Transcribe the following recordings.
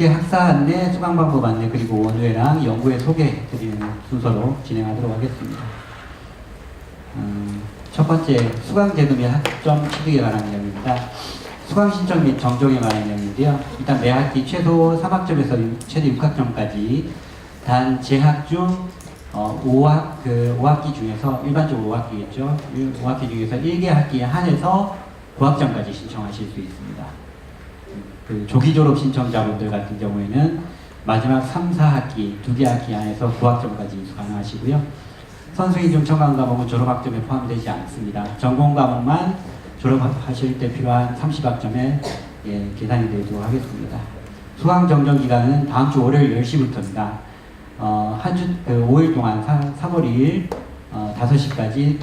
학계 학사 안내, 수강 방법 안내, 그리고 원우회랑 연구회 소개 드리는 순서로 진행하도록 하겠습니다. 음, 첫 번째, 수강 제도 및 학점 취득에 관한 내용입니다. 수강 신청 및 정정에 관한 내용인데요. 일단 매 학기 최소 3학점에서 최대 6학점까지 단 재학 중 어, 5학, 그 5학기 중에서 일반적으로 5학기겠죠. 5학기 중에서 1개 학기에 한해서 9학점까지 신청하실 수 있습니다. 그 조기 졸업 신청자분들 같은 경우에는 마지막 3, 4학기 두 개 학기 안에서 9학점까지 가능하시고요. 선수인 중 청강 과목은 졸업 학점에 포함되지 않습니다. 전공 과목만 졸업하실 때 필요한 30학점에 예, 계산이 되도록 하겠습니다. 수강 정정 기간은 다음 주 월요일 10시부터입니다. 어, 한 주, 그 5일 동안 3, 3월 2일 어, 5시까지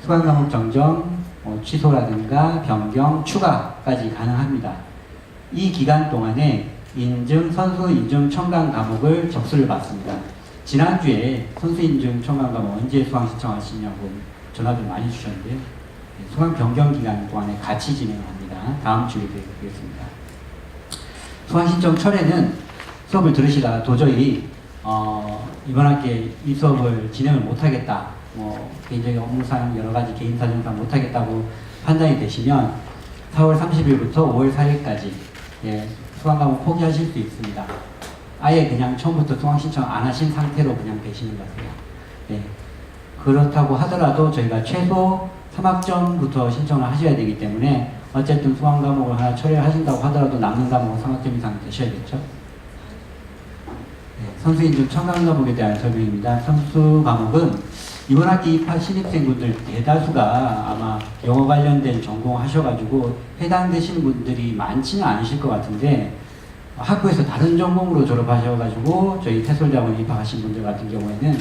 수강 과목 정정, 어, 취소라든가 변경, 추가까지 가능합니다. 이 기간 동안에 인증, 선수 인증 청강 과목을 접수를 받습니다. 지난주에 선수 인증 청강 과목 언제 수강 신청하시냐고 전화를 많이 주셨는데요. 네, 수강 변경 기간 동안에 같이 진행합니다. 다음 주에 되겠습니다. 수강 신청 철에는 수업을 들으시다가 도저히 어, 이번 학기에 이 수업을 진행을 못하겠다. 뭐 개인적인 업무상 여러 가지 개인 사정상 못하겠다고 판단이 되시면 4월 30일부터 5월 4일까지 예, 수강 과목 포기하실 수 있습니다. 아예 그냥 처음부터 수강 신청 안 하신 상태로 그냥 계시는 거세요. 예. 그렇다고 하더라도 저희가 최소 3학점부터 신청을 하셔야 되기 때문에 어쨌든 수강 과목을 하나 처리하신다고 하더라도 남는 과목은 3학점 이상 되셔야겠죠. 네, 선수 인증 청강 과목에 대한 설명입니다. 선수 과목은 이번 학기 입학 신입생분들 대다수가 아마 영어 관련된 전공 하셔가지고 해당되시는 분들이 많지는 않으실 것 같은데 학교에서 다른 전공으로 졸업하셔가지고 저희 태솔대학원 입학하신 분들 같은 경우에는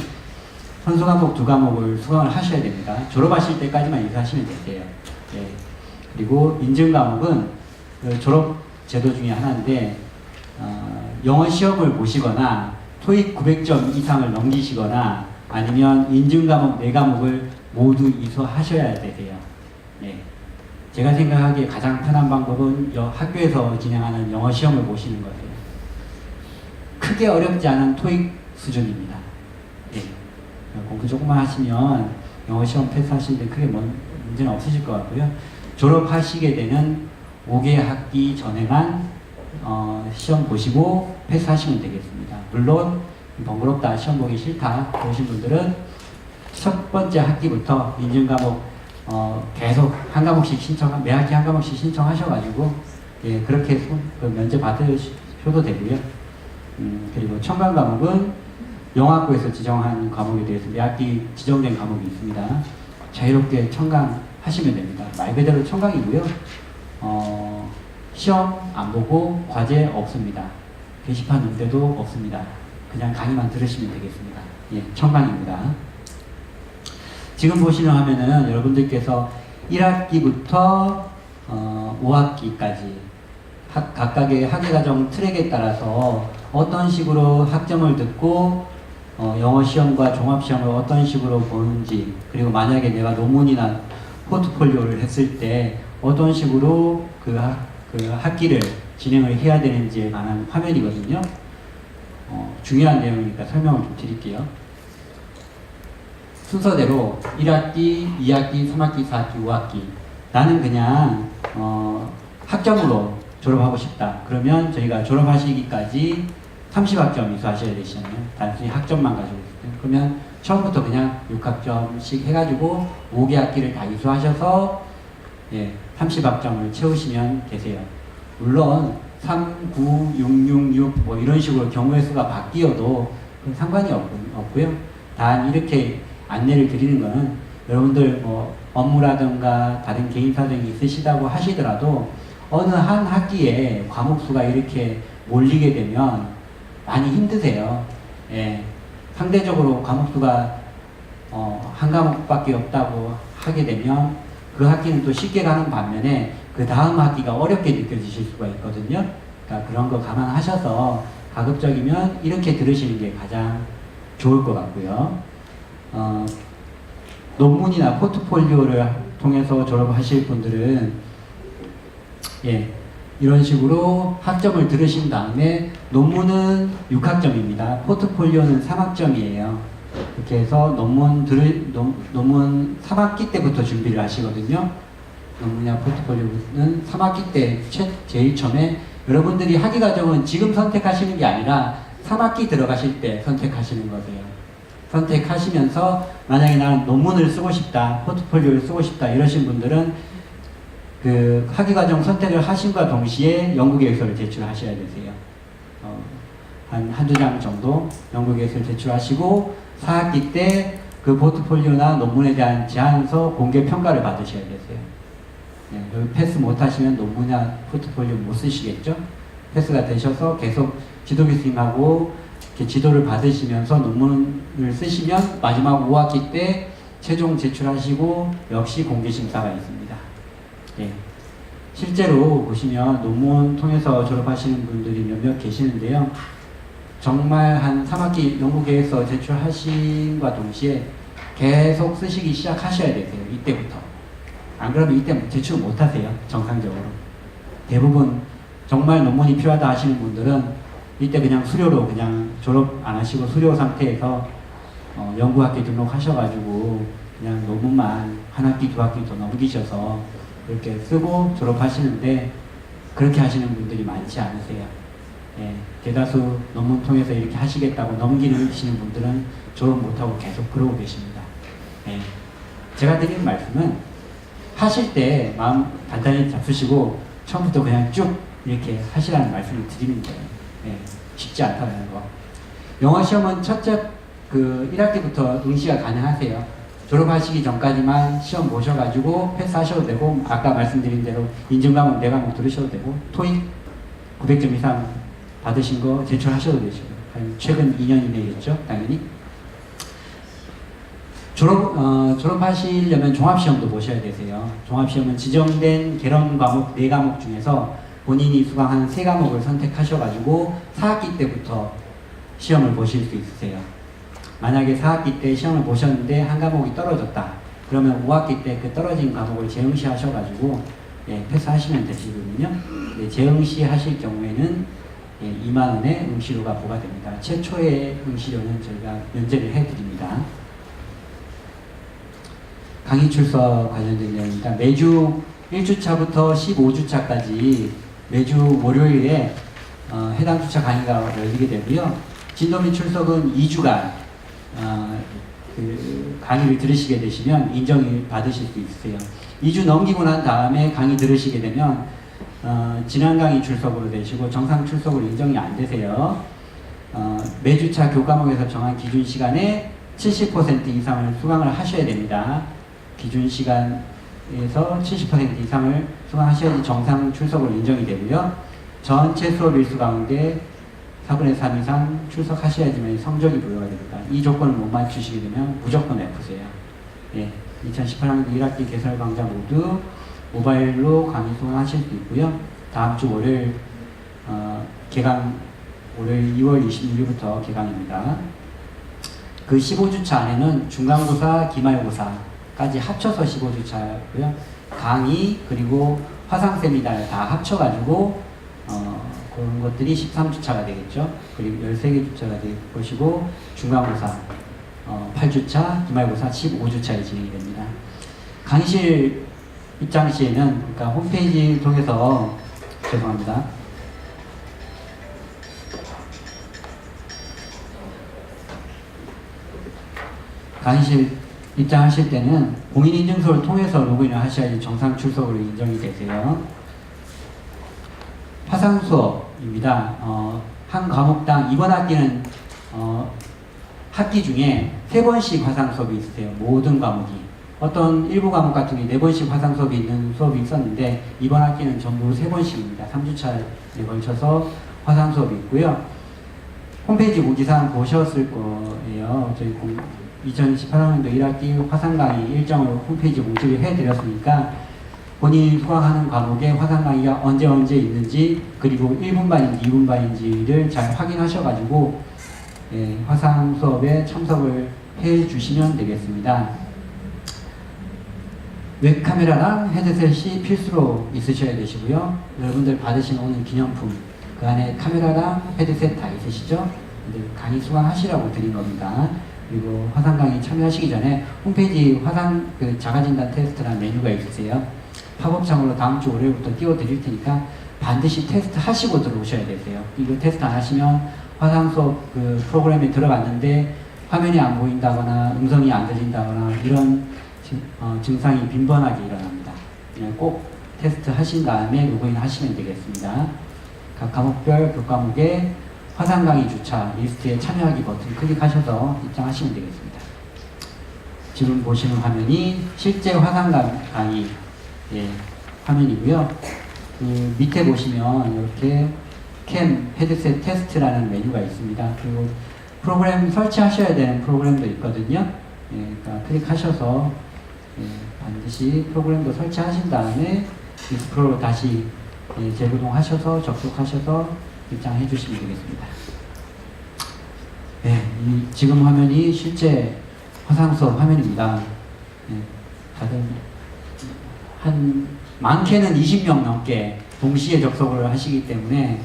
선수 과목 두 과목을 수강을 하셔야 됩니다. 졸업하실 때까지만 인사하시면 되세요. 네. 그리고 인증 과목은 그 졸업 제도 중에 하나인데 어, 영어 시험을 보시거나 토익 900점 이상을 넘기시거나 아니면 인증 과목 네 과목을 모두 이수하셔야 되세요. 네. 제가 생각하기에 가장 편한 방법은 여- 학교에서 진행하는 영어 시험을 보시는 거예요. 크게 어렵지 않은 토익 수준입니다. 네. 공부 조금만 하시면 영어 시험 패스하시는데 크게 뭔 문제는 없으실 것 같고요. 졸업하시게 되는 5개 학기 전에만 어, 시험 보시고 패스하시면 되겠습니다. 물론 번거롭다, 시험 보기 싫다 그러신 분들은 첫 번째 학기부터 인증 과목 어, 계속 한 과목씩 신청, 매 학기 한 과목씩 신청하셔가지고 예, 그렇게 소- 그 면접 받으셔도 되고요. 음, 그리고 첨강 과목은 영학부에서 지정한 과목에 대해서 매 학기 지정된 과목이 있습니다. 자유롭게 청강 하시면 됩니다. 말 그대로 청강이고요. 어, 시험 안 보고 과제 없습니다. 게시판 응대도 없습니다. 그냥 강의만 들으시면 되겠습니다. 예, 청강입니다. 지금 보시는 화면은 여러분들께서 1학기부터 어, 5학기까지 학, 각각의 학예과정 트랙에 따라서 어떤 식으로 학점을 듣고 어, 영어 시험과 종합 시험을 어떤 식으로 보는지 그리고 만약에 내가 논문이나 포트폴리오를 했을 때 어떤 식으로 그, 학, 그 학기를 진행을 해야 되는지에 관한 화면이거든요. 어, 중요한 내용이니까 설명을 좀 드릴게요. 순서대로 1학기, 2학기, 3학기, 4학기, 5학기. 나는 그냥 어, 학점으로 졸업하고 싶다. 그러면 저희가 졸업하시기까지 30학점 이수하셔야 되시잖아요. 단순히 학점만 가지고. 그러면 처음부터 그냥 6학점씩 해가지고 5개 학기를 다 이수하셔서 예, 30학점을 채우시면 되세요. 물론 3, 9, 6, 6, 6, 뭐 이런 식으로 경우의 수가 바뀌어도 상관이 없, 없고요. 단 이렇게 안내를 드리는 거는 여러분들 뭐 업무라든가 다른 개인 사정이 있으시다고 하시더라도 어느 한 학기에 과목 수가 이렇게 몰리게 되면 많이 힘드세요. 예. 상대적으로 과목 수가 어, 한 과목밖에 없다고 하게 되면 그 학기는 또 쉽게 가는 반면에 그 다음 학기가 어렵게 느껴지실 수가 있거든요. 그러니까 그런 거 감안하셔서 가급적이면 이렇게 들으시는 게 가장 좋을 것 같고요. 어, 논문이나 포트폴리오를 통해서 졸업하실 분들은 예, 이런 식으로 학점을 들으신 다음에 논문은 6학점입니다. 포트폴리오는 3학점이에요. 이렇게 해서 논문 들 논, 논문 3학기 때부터 준비를 하시거든요. 논문이나 포트폴리오는 3학기 때 최, 제일 처음에 여러분들이 학위 과정은 지금 선택하시는 게 아니라 3학기 들어가실 때 선택하시는 거세요. 선택하시면서 만약에 나는 논문을 쓰고 싶다, 포트폴리오를 쓰고 싶다 이러신 분들은 그 학위 과정 선택을 하신과 동시에 연구 계획서를 제출하셔야 되세요. 어, 한 한두 장 정도 연구 계획서를 제출하시고 4학기 때 그 포트폴리오나 논문에 대한 제안서 공개 평가를 받으셔야 되세요. 네, 여기 패스 못 하시면 논문이나 포트폴리오 못 쓰시겠죠? 패스가 되셔서 계속 지도 교수님하고 이렇게 지도를 받으시면서 논문을 쓰시면 마지막 5학기 때 최종 제출하시고 역시 공개 심사가 있습니다. 예. 실제로 보시면 논문 통해서 졸업하시는 분들이 몇몇 계시는데요. 정말 한 3학기 연구계획서 제출하신과 동시에 계속 쓰시기 시작하셔야 되세요. 이때부터. 안 그러면 이때 제출 못 하세요. 정상적으로. 대부분 정말 논문이 필요하다 하시는 분들은 이때 그냥 수료로 그냥 졸업 안 하시고 수료 상태에서 어, 연구학기 등록하셔가지고 그냥 논문만 한 학기 두 학기 더 넘기셔서 이렇게 쓰고 졸업하시는데 그렇게 하시는 분들이 많지 않으세요. 예, 대다수 논문 통해서 이렇게 하시겠다고 넘기시는 분들은 졸업 못하고 계속 그러고 계십니다. 예, 제가 드리는 말씀은 하실 때 마음 단단히 잡수시고 처음부터 그냥 쭉 이렇게 하시라는 말씀을 드리는 거예요. 예, 쉽지 않다는 거. 영어 시험은 첫째 그 1학기부터 응시가 가능하세요. 졸업하시기 전까지만 시험 보셔가지고 패스하셔도 되고 아까 말씀드린 대로 인증과목 네 과목 들으셔도 되고 토익 900점 이상 받으신 거 제출하셔도 되시고 한 최근 2년 이내겠죠 당연히 졸업 어, 졸업하시려면 종합시험도 보셔야 되세요. 종합시험은 지정된 개론 과목 네 과목 중에서 본인이 수강한 세 과목을 선택하셔가지고 4학기 때부터 시험을 보실 수 있으세요. 만약에 4학기 때 시험을 보셨는데 한 과목이 떨어졌다. 그러면 5학기 때 그 떨어진 과목을 재응시 하셔가지고 예, 패스하시면 되시거든요. 네, 재응시 하실 경우에는 예, 2만 원의 응시료가 부과됩니다. 최초의 응시료는 저희가 면제를 해드립니다. 강의 출석 관련된 내용입니다. 매주 1주차부터 15주차까지 매주 월요일에 어, 해당 주차 강의가 열리게 되고요. 진도민 출석은 2주간 어, 그 강의를 들으시게 되시면 인정을 받으실 수 있으세요. 2주 넘기고 난 다음에 강의 들으시게 되면 어, 지난 강의 출석으로 되시고 정상 출석으로 인정이 안 되세요. 어, 매주차 교과목에서 정한 기준 시간에 70% 이상을 수강을 하셔야 됩니다. 기준 시간에서 70% 이상을 수강하셔야지 정상 출석으로 인정이 되고요. 전체 수업 일수 가운데 4분의 3 이상 출석하셔야지만 성적이 부여가 됩니다. 이 조건을 못 맞추시게 되면 무조건 F세요. 예, 2018학년 1학기 개설 강좌 모두 모바일로 강의 수강하실 수 있고요. 다음 주 월요일 어, 개강 월요일 2월 26일부터 개강입니다. 그 15주차 안에는 중간고사, 기말고사 까지 합쳐서 15주차고요. 강의 그리고 화상 세미나를 다 합쳐가지고 어, 그런 것들이 13주차가 되겠죠. 그리고 13개 주차가 될 것이고 중간고사 어, 8주차, 기말고사 15주차에 진행이 됩니다. 강의실 입장 시에는 그러니까 홈페이지 통해서 죄송합니다. 강의실 입장하실 때는 공인인증서를 통해서 로그인을 하셔야지 정상 출석으로 인정이 되세요. 화상 수업입니다. 어, 한 과목당 이번 학기는 어, 학기 중에 세 번씩 화상 수업이 있으세요. 모든 과목이. 어떤 일부 과목 같은 게 네 번씩 화상 수업이 있는 수업이 있었는데 이번 학기는 전부 세 번씩입니다. 3주차에 걸쳐서 화상 수업이 있고요. 홈페이지 공지사항 보셨을 거예요. 저희 2018학년도 1학기 화상 강의 일정을 홈페이지 공지를 해드렸으니까 본인이 수강하는 과목에 화상 강의가 언제 언제 있는지 그리고 1분반인지 2분반인지를 잘 확인하셔가지고 예, 화상 수업에 참석을 해 주시면 되겠습니다. 웹카메라랑 헤드셋이 필수로 있으셔야 되시고요. 여러분들 받으신 오늘 기념품 그 안에 카메라랑 헤드셋 다 있으시죠? 강의 수강하시라고 드린 겁니다. 그리고 화상 강의 참여하시기 전에 홈페이지 화상 그 자가진단 테스트라는 메뉴가 있으세요. 팝업창으로 다음 주 월요일부터 띄워드릴 테니까 반드시 테스트 하시고 들어오셔야 되세요. 이거 테스트 안 하시면 화상 수업 그 프로그램에 들어갔는데 화면이 안 보인다거나 음성이 안 들린다거나 이런 증, 어, 증상이 빈번하게 일어납니다. 꼭 테스트 하신 다음에 로그인 하시면 되겠습니다. 각 과목별 교과목에 화상 강의 주차 리스트에 참여하기 버튼 클릭하셔서 입장하시면 되겠습니다. 지금 보시는 화면이 실제 화상 강- 강의 예, 화면이고요. 그 밑에 보시면 이렇게 캠 헤드셋 테스트라는 메뉴가 있습니다. 그리고 프로그램 설치하셔야 되는 프로그램도 있거든요. 예, 그러니까 클릭하셔서 예, 반드시 프로그램도 설치하신 다음에 디스프로 다시 예, 재구동하셔서 접속하셔서 입장해 주시면 되겠습니다. 예, 이 지금 화면이 실제 화상 수업 화면입니다. 예, 다들 한 많게는 20명 넘게 동시에 접속을 하시기 때문에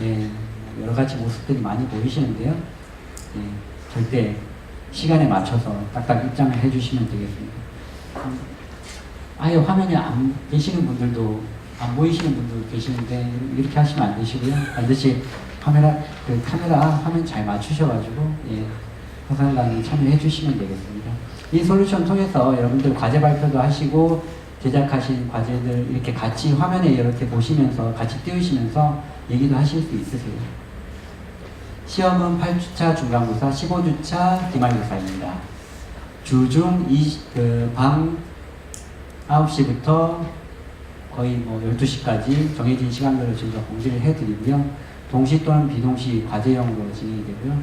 예, 여러 가지 모습들이 많이 보이시는데요. 예, 절대 시간에 맞춰서 딱딱 입장을 해주시면 되겠습니다. 음, 아예 화면에 안 계시는 분들도 안 보이시는 분도 계시는데 이렇게 하시면 안 되시고요. 반드시 카메라 그 카메라 화면 잘 맞추셔가지고 예, 화상 강의 참여해 주시면 되겠습니다. 이 솔루션 통해서 여러분들 과제 발표도 하시고 제작하신 과제들 이렇게 같이 화면에 이렇게 보시면서 같이 띄우시면서 얘기도 하실 수 있으세요. 시험은 8주차 중간고사, 15주차 기말고사입니다. 주중 그밤 9시부터 거의 뭐 12시까지 정해진 시간대로 저희가 공지를 해드리고요. 동시 또는 비동시 과제형으로 진행이 되고요.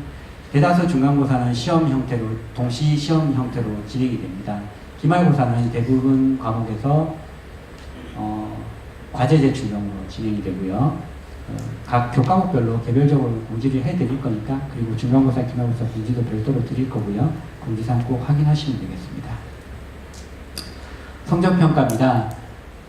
대다수 중간고사는 시험 형태로, 동시 시험 형태로 진행이 됩니다. 기말고사는 대부분 과목에서 어, 과제 제출형으로 진행이 되고요. 어, 각 교과목별로 개별적으로 공지를 해드릴 거니까 그리고 중간고사, 기말고사 공지도 별도로 드릴 거고요. 공지사항 꼭 확인하시면 되겠습니다. 성적평가입니다.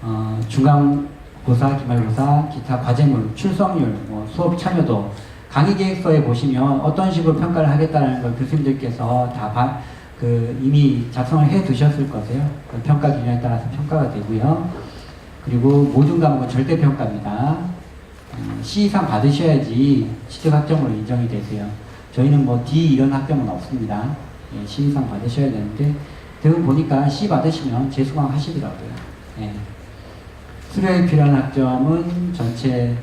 어, 중간고사, 기말고사, 기타 과제물, 출석률, 뭐 수업 참여도 강의 계획서에 보시면 어떤 식으로 평가를 하겠다는 걸 교수님들께서 다 바, 그 이미 작성을 해 두셨을 거세요. 그 평가 기준에 따라서 평가가 되고요. 그리고 모든 과목은 절대 평가입니다. 어, C 이상 받으셔야지 취득 학점으로 인정이 되세요. 저희는 뭐 D 이런 학점은 없습니다. 예, C 이상 받으셔야 되는데 대부분 보니까 C 받으시면 재수강 하시더라고요. 예. 수료에 필요한 학점은 전체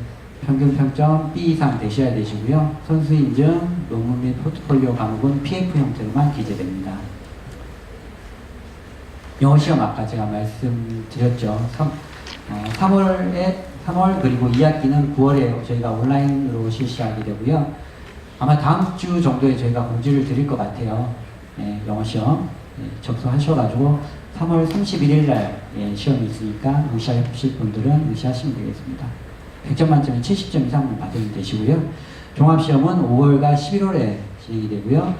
평균 평점 B 이상 되셔야 되시고요. 선수 인증, 논문 및 포트폴리오 과목은 PF 형태로만 기재됩니다. 영어 시험 아까 제가 말씀드렸죠. 3, 어, 3월에 3월 그리고 2학기는 9월에 저희가 온라인으로 실시하게 되고요. 아마 다음 주 정도에 저희가 공지를 드릴 것 같아요. 예, 영어 시험 예, 접수하셔가지고 3월 31일 날 예, 시험이 있으니까 의시하실 분들은 의시하시면 되겠습니다. 100점 만점에 70점 이상만 받으면 되시고요. 종합시험은 5월과 11월에 진행이 되고요.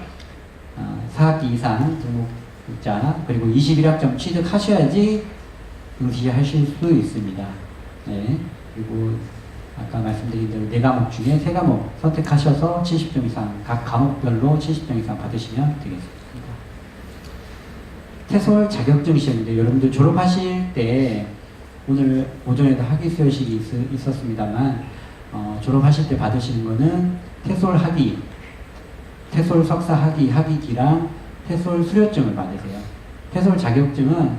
어, 4학기 이상 등록자 그리고 21학점 취득하셔야지 응시하실 수 있습니다. 네. 그리고 아까 말씀드린 대로 네 과목 중에 세 과목 선택하셔서 70점 이상 각 과목별로 70점 이상 받으시면 되겠습니다. 태솔 자격증 시험인데 여러분들 졸업하실 때 오늘 오전에도 학위 수여식이 있, 있었습니다만 어, 졸업하실 때 받으시는 거는 태솔 학위, 태솔 석사 학위 학위기랑 태솔 수료증을 받으세요. 태솔 자격증은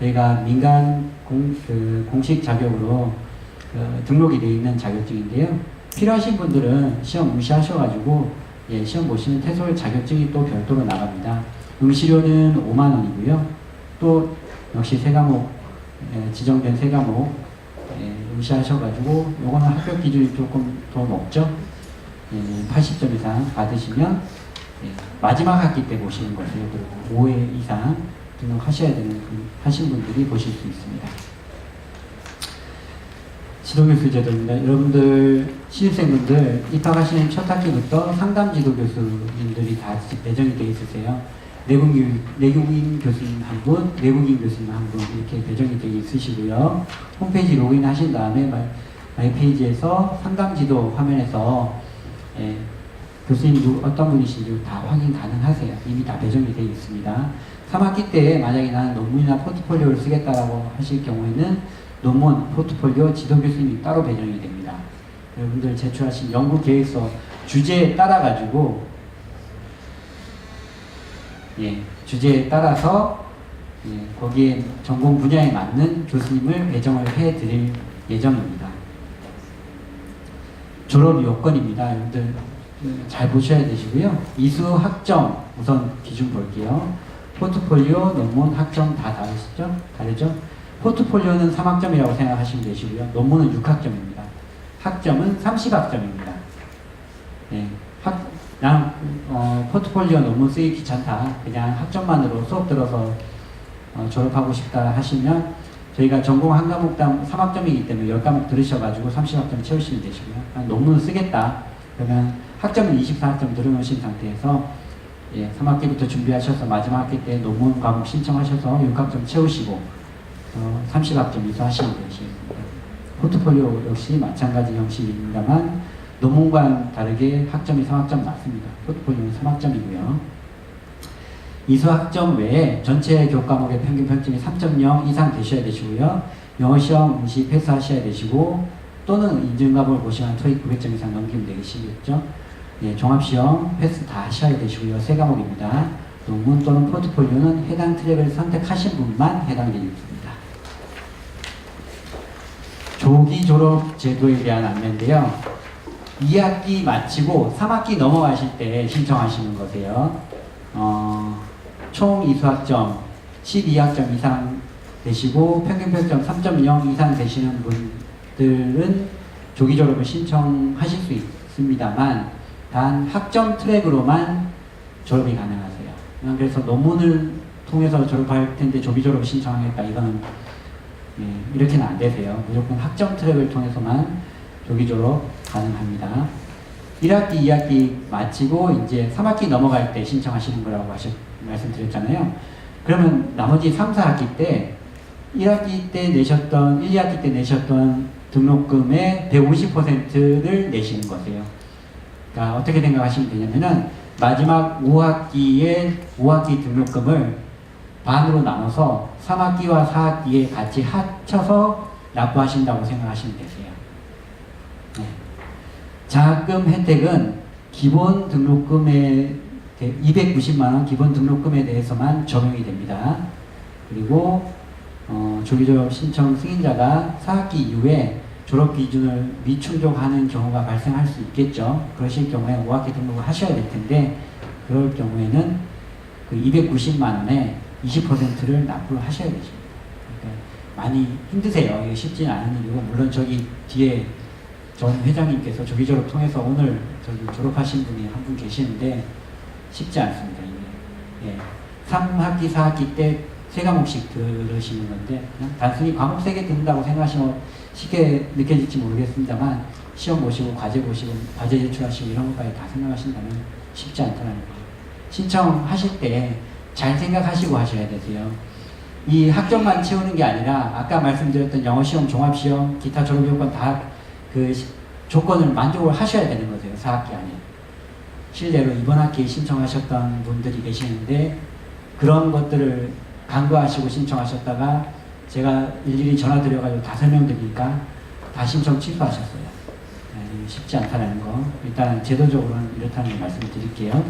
저희가 민간 공, 그 공식 자격으로 그 등록이 되어 있는 자격증인데요. 필요하신 분들은 시험 응시하셔가지고 예, 시험 보시면 태솔 자격증이 또 별도로 나갑니다. 응시료는 5만 원이고요. 또 역시 세 과목 예, 지정된 세 과목 예, 응시하셔가지고 요거는 합격 기준이 조금 더 높죠. 예, 80점 이상 받으시면 예, 마지막 학기 때 보시는 거세요. 그리고 5회 이상 등록하셔야 되는 분- 하신 분들이 보실 수 있습니다. 지도교수 제도입니다. 여러분들 신입생분들 입학하시는 첫 학기부터 상담 지도교수님들이 다 배정이 되어 있으세요. 내국인, 내국인 교수님 한 분, 외국인 교수님 한 분 이렇게 배정이 되어 있으시고요. 홈페이지 로그인 하신 다음에 마이, 마이 페이지에서 상담 지도 화면에서 예, 교수님 누, 어떤 분이신지 다 확인 가능하세요. 이미 다 배정이 되어 있습니다. 3학기 때 만약에 나는 논문이나 포트폴리오를 쓰겠다라고 하실 경우에는 논문, 포트폴리오, 지도 교수님이 따로 배정이 됩니다. 여러분들 제출하신 연구 계획서 주제에 따라 가지고 예, 주제에 따라서 예, 거기에 전공 분야에 맞는 교수님을 배정을 해 드릴 예정입니다. 졸업 요건입니다. 여러분들 잘 보셔야 되시고요. 이수 학점 우선 기준 볼게요. 포트폴리오, 논문, 학점 다 다르시죠? 다르죠? 포트폴리오는 3학점이라고 생각하시면 되시고요. 논문은 6학점입니다. 학점은 30학점입니다. 네, 학, 난 어, 포트폴리오 논문 쓰기 귀찮다. 그냥 학점만으로 수업 들어서 어, 졸업하고 싶다 하시면 저희가 전공 한 과목당 3학점이기 때문에 10과목 들으셔가지고 30학점 채우시면 되시고요. 난 논문을 쓰겠다. 그러면 학점은 24학점 들어놓으신 상태에서 예, 3학기부터 준비하셔서 마지막 학기 때 논문 과목 신청하셔서 6학점 채우시고 어, 30학점 이수하시면 되시겠습니다. 포트폴리오 역시 마찬가지 형식입니다만 논문과는 다르게 학점이 3학점 맞습니다. 포트폴리오는 3학점이고요. 이수 학점 외에 전체 교과목의 평균 평점이 3.0 이상 되셔야 되시고요. 영어 시험 응시 패스하셔야 되시고 또는 인증과목을 보시면 토익 900점 이상 넘기면 되시겠죠. 예, 종합시험 패스 다 하셔야 되시고요. 세 과목입니다. 논문 또는 포트폴리오는 해당 트랙을 선택하신 분만 해당되겠습니다. 조기 졸업 제도에 대한 안내인데요. 2학기 마치고 3학기 넘어가실 때 신청하시는 거세요. 어, 총 이수학점 12학점 이상 되시고 평균 평점 3.0 이상 되시는 분들은 조기 졸업을 신청하실 수 있습니다만 단 학점 트랙으로만 졸업이 가능하세요. 그래서 논문을 통해서 졸업할 텐데 조기 졸업 신청하겠다 이거는 예, 이렇게는 안 되세요. 무조건 학점 트랙을 통해서만 조기 졸업 가능합니다. 1학기, 2학기 마치고 이제 3학기 넘어갈 때 신청하시는 거라고 하셨, 말씀드렸잖아요. 그러면 나머지 3, 4학기 때 1학기 때 내셨던, 1, 2학기 때 내셨던 등록금의 150%를 내시는 거세요. 그러니까 어떻게 생각하시면 되냐면은 마지막 5학기에 5학기 등록금을 반으로 나눠서 3학기와 4학기에 같이 합쳐서 납부하신다고 생각하시면 되세요. 네. 장학금 혜택은 기본 등록금에 290만 원 기본 등록금에 대해서만 적용이 됩니다. 그리고 어, 조기졸업 신청 승인자가 4학기 이후에 졸업 기준을 미충족하는 경우가 발생할 수 있겠죠. 그러실 경우에 5학기 등록을 하셔야 될 텐데 그럴 경우에는 그 290만 원에 20%를 납부를 하셔야 되십니다. 그러니까 많이 힘드세요. 이게 쉽지는 않은 일이고 물론 저기 뒤에 전 회장님께서 조기 졸업 통해서 오늘 저기 졸업하신 분이 한 분 계시는데 쉽지 않습니다. 이게. 예. 3학기, 4학기 때 세 과목씩 들으시는 건데 그냥 단순히 과목 세 개 듣는다고 생각하시면 쉽게 느껴질지 모르겠습니다만 시험 보시고 과제 보시고 과제 제출하시고 이런 것까지 다 생각하신다면 쉽지 않다는 거예요. 신청하실 때 잘 생각하시고 하셔야 되세요. 이 학점만 채우는 게 아니라 아까 말씀드렸던 영어 시험, 종합 시험, 기타 졸업 요건 다 그 조건을 만족을 하셔야 되는 거세요. 4학기 안에. 실제로 이번 학기에 신청하셨던 분들이 계시는데 그런 것들을 간과하시고 신청하셨다가 제가 일일이 전화 드려가지고 다 설명드리니까 다 신청 취소하셨어요. 네, 쉽지 않다는 거. 일단 제도적으로는 이렇다는 걸 말씀을 드릴게요.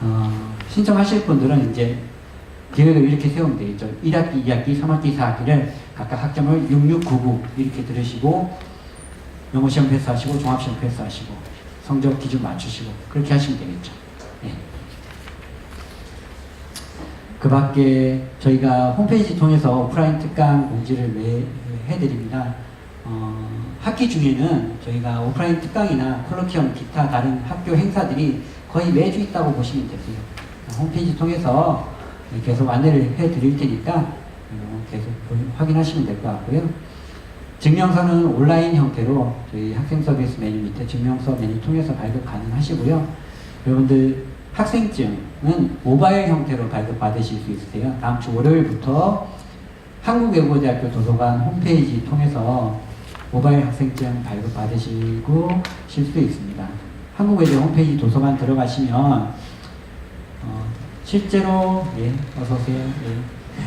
어, 신청하실 분들은 이제 계획을 이렇게 세우면 되겠죠. 1학기, 2학기, 3학기, 4학기를 각각 학점을 6699 이렇게 들으시고 영어 시험 패스하시고 종합 시험 패스하시고 성적 기준 맞추시고 그렇게 하시면 되겠죠. 네. 그 밖에 저희가 홈페이지 통해서 오프라인 특강 공지를 매, 해드립니다. 어, 학기 중에는 저희가 오프라인 특강이나 콜로키움 기타 다른 학교 행사들이 거의 매주 있다고 보시면 되세요. 홈페이지 통해서 계속 안내를 해드릴 테니까 어, 계속 확인하시면 될 것 같고요. 증명서는 온라인 형태로 저희 학생 서비스 메뉴 밑에 증명서 메뉴 통해서 발급 가능하시고요. 여러분들 학생증은 모바일 형태로 발급 받으실 수 있으세요. 다음 주 월요일부터 한국외국어대학교 도서관 홈페이지 통해서 모바일 학생증 발급 받으시고 실수 있습니다. 한국외대 홈페이지 도서관 들어가시면 어, 실제로 예, 어서 오세요. 예.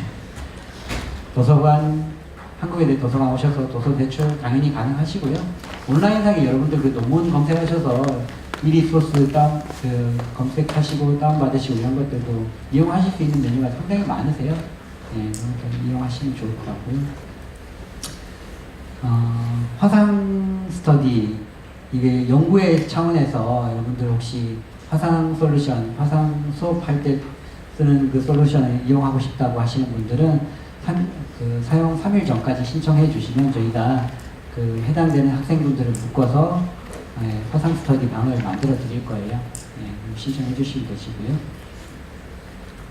도서관 한국외대 도서관 오셔서 도서 대출 당연히 가능하시고요. 온라인상에 여러분들 그 논문 검색하셔서 미리 소스 다운 그 검색하시고 다운 받으시고 이런 것들도 이용하실 수 있는 메뉴가 상당히 많으세요. 네, 그러니까 이용하시면 좋을 것 같고요. 어, 화상 스터디 이게 연구의 차원에서 여러분들 혹시 화상 솔루션, 화상 수업할 때 쓰는 그 솔루션을 이용하고 싶다고 하시는 분들은 삼- 그 사용 3일 전까지 신청해 주시면 저희가 그 해당되는 학생분들을 묶어서 예, 화상 스터디 방을 만들어 드릴 거예요. 예, 신청해 주시면 되시고요.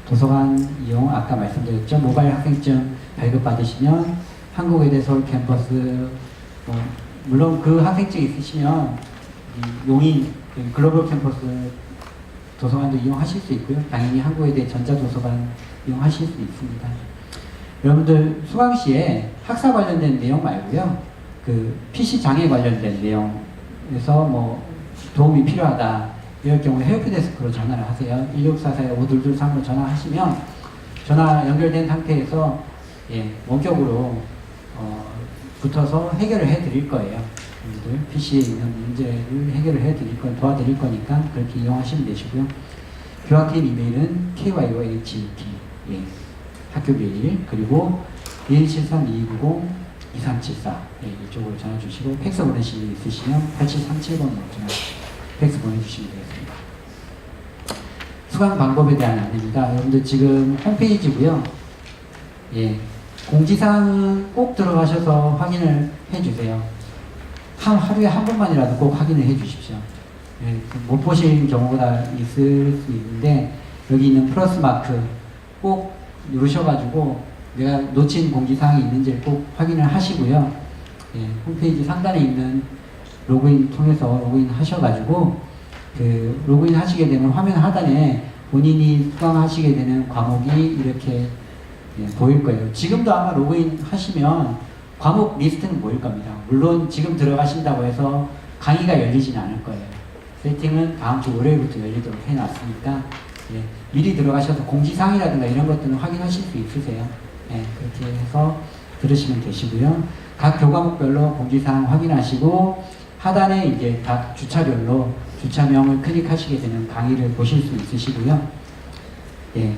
도서관 이용 아까 말씀드렸죠. 모바일 학생증 발급 받으시면 한국외대 서울 캠퍼스 뭐, 물론 그 학생증 있으시면 이 용인 그 글로벌 캠퍼스 도서관도 이용하실 수 있고요. 당연히 한국외대 전자도서관 이용하실 수 있습니다. 여러분들 수강시에 학사 관련된 내용 말고요. 그 PC 장애 관련된 내용에서 뭐 도움이 필요하다. 이럴 경우에 헬프데스크로 전화를 하세요. 1644-5223으로 전화하시면 전화 연결된 상태에서 예, 원격으로 어, 붙어서 해결을 해 드릴 거예요. 여러분들 PC에 있는 문제를 해결을 해 드릴 거 도와드릴 거니까 그렇게 이용하시면 되시고요. 교학팀 이메일은 kyOHT 예, 학교 메일 그리고 173-2290 2374 예, 이쪽으로 전화 주시고 팩스 보내실 일 있으시면 8737번으로 전화 팩스 보내주시면 되겠습니다. 수강 방법에 대한 안내입니다. 여러분들 지금 홈페이지고요. 예, 공지사항은 꼭 들어가셔서 확인을 해주세요. 한 하루에 한 번만이라도 꼭 확인을 해주십시오. 예, 못 보신 경우가 있을 수 있는데 여기 있는 플러스 마크 꼭 누르셔가지고 내가 놓친 공지사항이 있는지 꼭 확인을 하시고요. 예, 홈페이지 상단에 있는 로그인 통해서 로그인 하셔가지고 그 로그인 하시게 되면 화면 하단에 본인이 수강하시게 되는 과목이 이렇게 예, 보일 거예요. 지금도 아마 로그인 하시면 과목 리스트는 보일 겁니다. 물론 지금 들어가신다고 해서 강의가 열리진 않을 거예요. 세팅은 다음 주 월요일부터 열리도록 해놨으니까 예, 미리 들어가셔서 공지사항이라든가 이런 것들은 확인하실 수 있으세요. 예, 그렇게 해서 들으시면 되시고요. 각 교과목별로 공지사항 확인하시고 하단에 이제 각 주차별로 주차명을 클릭하시게 되는 강의를 보실 수 있으시고요. 예,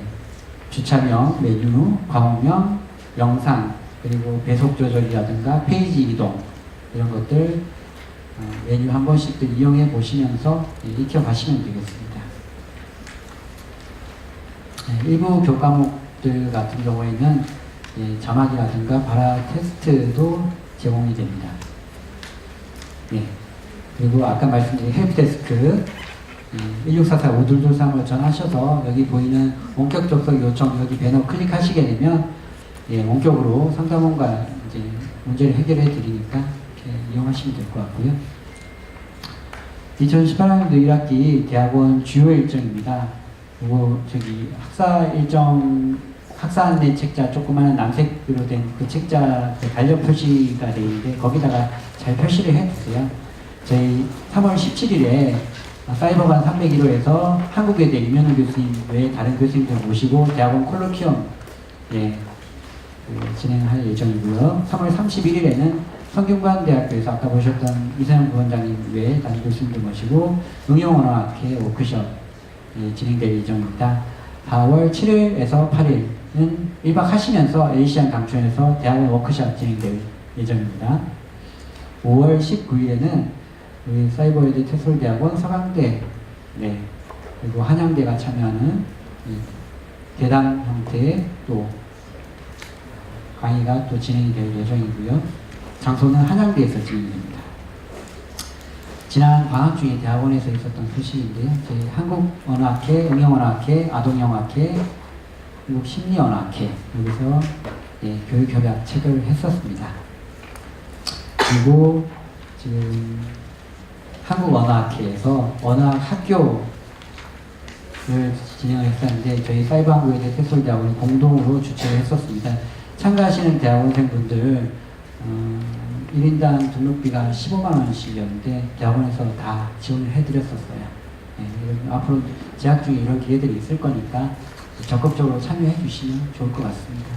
주차명, 메뉴, 과목명, 영상, 그리고 배속 조절이라든가 페이지 이동 이런 것들 어, 메뉴 한 번씩들 이용해 보시면서 예, 익혀 가시면 되겠습니다. 예, 일부 교과목들 같은 경우에는 예, 자막이라든가 발화 테스트도 제공이 됩니다. 예. 그리고 아까 말씀드린 헬프데스크 1644-5223으로 전화하셔서 여기 보이는 원격 접속 요청 여기 배너 클릭하시게 되면 예, 원격으로 상담원과 이제 문제를 해결해 드리니까 이용하시면 될 것 같고요. 2018학년도 1학기 대학원 주요 일정입니다. 그리고 저기 학사 일정 학사 안내 책자 조그마한 남색으로 된 그 책자 그 달력 표시가 되어 있는데 거기다가 잘 표시를 해주세요. 저희 3월 17일에 사이버반 301호에서 한국외대 임현우 교수님 외에 다른 교수님들 모시고 대학원 콜로키움 예, 그 진행할 예정이고요. 3월 31일에는 성균관대학교에서 아까 보셨던 이사영 부원장님 외에 다른 교수님들 모시고 응용언어학회 워크숍 예, 진행될 예정입니다. 4월 7일에서 8일은 1박 하시면서 에이시안 강촌에서 대학원 워크숍 진행될 예정입니다. 5월 19일에는 우리 사이버웨드 테솔대학원 서강대 네, 그리고 한양대가 참여하는 이 대담 형태의 또 강의가 또 진행이 될 예정이고요. 장소는 한양대에서 진행됩니다. 지난 방학 중에 대학원에서 있었던 소식인데요. 저희 한국언어학회, 응용언어학회, 아동영어학회, 그리고 심리언어학회 여기서 예, 교육협약 체결을 했었습니다. 그리고 지금 한국언어학회에서 언어학 학교 진행을 했었는데 저희 사이버한국에 테솔대학원이 공동으로 주최를 했었습니다. 참가하시는 대학원생분들 음, 1인당 등록비가 15만 원씩이었는데 대학원에서 다 지원을 해드렸었어요. 예, 이런- 앞으로 재학 중에 이런 기회들이 있을 거니까 적극적으로 참여해 주시면 좋을 것 같습니다.